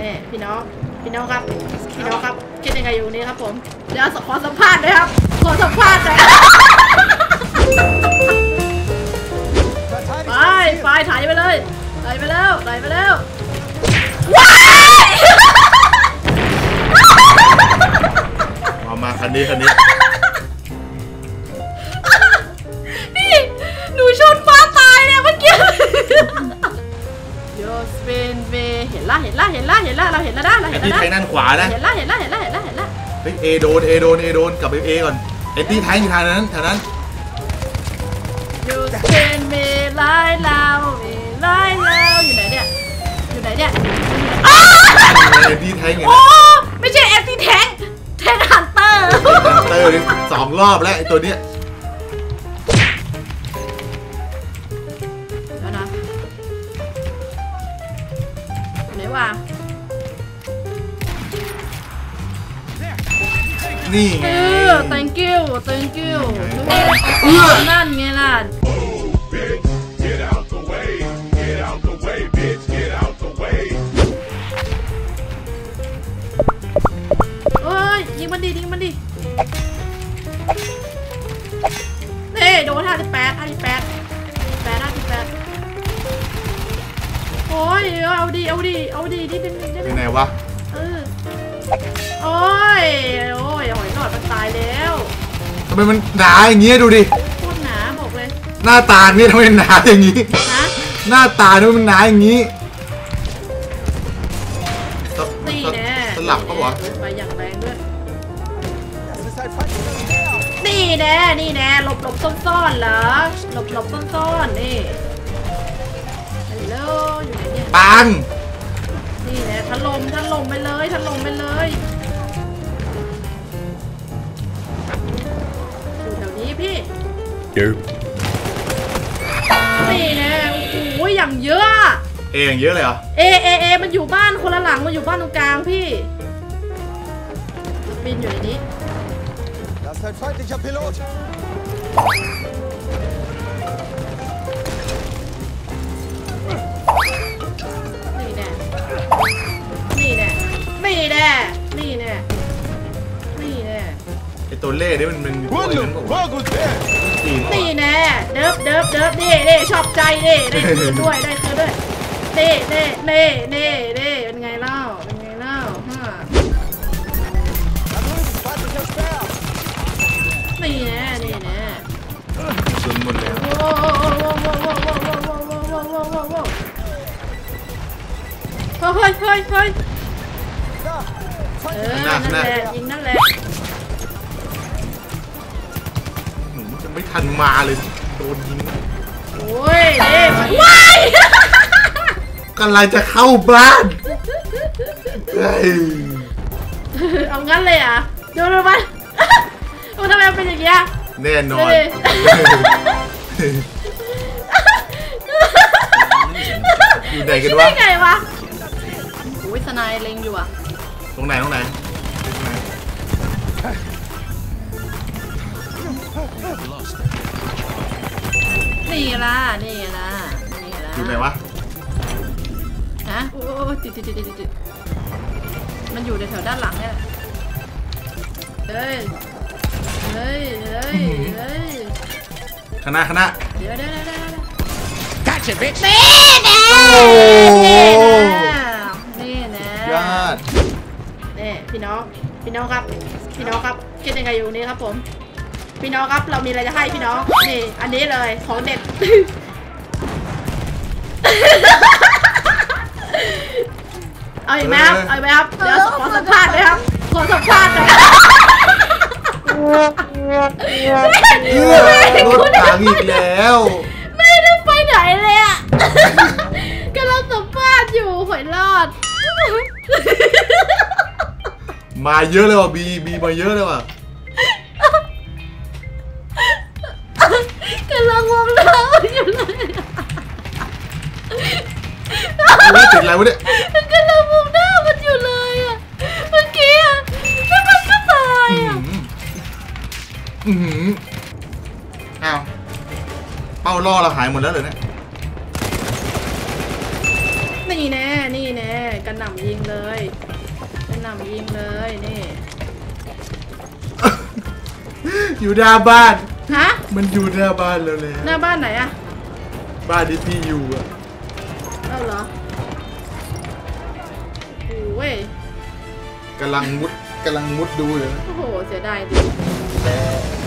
นี่พี่น้องพี่น้องครับพี่น้องครับคิดยังไงอยู่นี้ครับผมเดี๋ยวขอสัมภาษณ์หน่อยครับขอสัมภาษณ์หน่อยไปไปถ่ายไปเลยถ่ายไปแล้วถ่ายไปแล้วว้ายเอามาคันนี้คันนี้นี่ เราเห็นแล้วนะเราไอ้เห็นแล้วที่นะแทงด้านขวานะ เห็นละเห็นละเห็นละเห็นละเห็นละเฮ้ยเอโดนเอโดนเอโดนกลับไปเอก่อนไอ้ที่แทงอยู่ทางนั้นทางนั้นโยสเปนเวไล่เราเวไล่เราอยู่ไหนเนี่ยอยู่ไหนเนี่ยอ้าไอ้ที่แทงไงโอ้ไม่ใช่เอฟซีแทงแทงฮันเตอร์เตอร์นี่สองรอบแล้วไอ้ตัวเนี้ยเดี๋ยวนะไหนวะ นี่ไง เออ thank you thank you เออนั่นไงล่ะ Get out the way. Get out the way, bitch. Get out the way. เอ้ยยิงมันดิยิงมันดินี่โดนห้าสิบแปดห้าสิบแปดแปดห้าสิบแปดโอ้ยเอาดิเอาดิเอาดินิดนึงนิดไปนึงไหนวะ เออ โอ้ย โอ้ยหอยหลอดมันตายแล้วทำไมมันหนาอย่างเงี้ยดูดิ โคตรหนาบอกเลย หน้าตาเนี่ยทำไมหนาอย่างงี้ ฮะ หน้าตาเนี่ยมันหนาอย่างงี้สนี่แน่สลับปะวะไปอย่างแรงด้วย นี่แน่นี่แน่หลบหลบซ่อนซ่อนๆเหรอ หลบหลบซ่อนซ่อนๆนี่ฮัลโหลอยู่ไหนเนี่ย ปัง นี่แน่โอ้โหอย่างเยอะอะเออย่างเยอะเลยเหรอเอเอเอมันอยู่บ้านคนละหลังมันอยู่บ้านตรงกลางพี่บินอยู่ในนี้ Das ist ein feindlicher Pilot. นี่แน่ นี่แน่ นี่แน่ นี่แน่ นี่แน่ไอตัวเล่นี่มันมันตัวอะ ตีนี่แน่เดิบเดิบเดิบนี่นี่ชอบใจนี่ได้คืนด้วยได้คืนด้วยนี่นี่นี่นี่นี่เป็นไงเล่าเป็นไงเล่าฮะนี่แน่นี่แน่ชนหมดแล้วโอ้โหโอ้โหโอ้โหโอ้โหโอ้โหโอ้โหโอ้โหเฮ้ยเฮ้ยเฮ้ยเออนั่นแหละยิงนั่นแหละ ไม่ทันมาเลยโดนยิงโอ้ยเด้มันว้ายกำลังจะเข้าบ้านเฮ้ยเอางั้นเลยเหรอะดูดูมันมันทำไมมันเป็นอย่างเงี้ยแน่นดูอนดิอยู่ไหนกันคิดวะได้ไงวะโอ้ยสนายเล็งอยู่อะตรงไหนตรงไหน ไหนวะฮะโอ้ยติดติดติดติดติดมันอยู่ในแถวด้านหลังเนี่ยแหละเฮ้ยเฮ้ยเฮ้ยเฮ้ยคณะคณะเดี๋ยวเดี๋ยวเดี๋ยวเดี๋ยว Gotcha, bitch. นี่แน่โอ้นี่แน่ยอดนี่พี่น้องพี่น้องครับ พี่น้องครับคิดยังไงอยู่นี้ครับผม พี่น้องครับเรามีอะไรจะให้พี่น้องนี่อันนี้เลยของเด็ด เอาอีกไหมครับ เอาอีกไหมครับ เดี๋ยวขอสัมภาษณ์เลยครับ ขอสัมภาษณ์หน่อยเอื้อรถถังอีกแล้ว ไม่ได้ไปไหนเลยอะกำลังสัมภาษณ์อยู่หอยรอด มาเยอะเลยว่ะบีบีมาเยอะเลยว่ะกำลังมองหน้าอยู่เลย ดอะไรวะเนี่ยมันกำลังมองหน้ามันอยู่เลยอะเมื่อกี้อะแล้วมันก็ตายอะอืมอ้าวเป้าล่อเราหายหมดแล้วเลยเนี่ยนี่แน่นี่แน่กระหน่ำยิงเลยกระหน่ำยิงเลยนี่ อยู่หน้าบ้านฮะมันอยู่หน้าบ้านแล้วเลยหน้าบ้านไหนอะบ้านที่พี่อยู่อะเอ้าเหรอ ว้ยกำลังมุดกำลังมุดดูเลยโอ้โห เสียดายดิ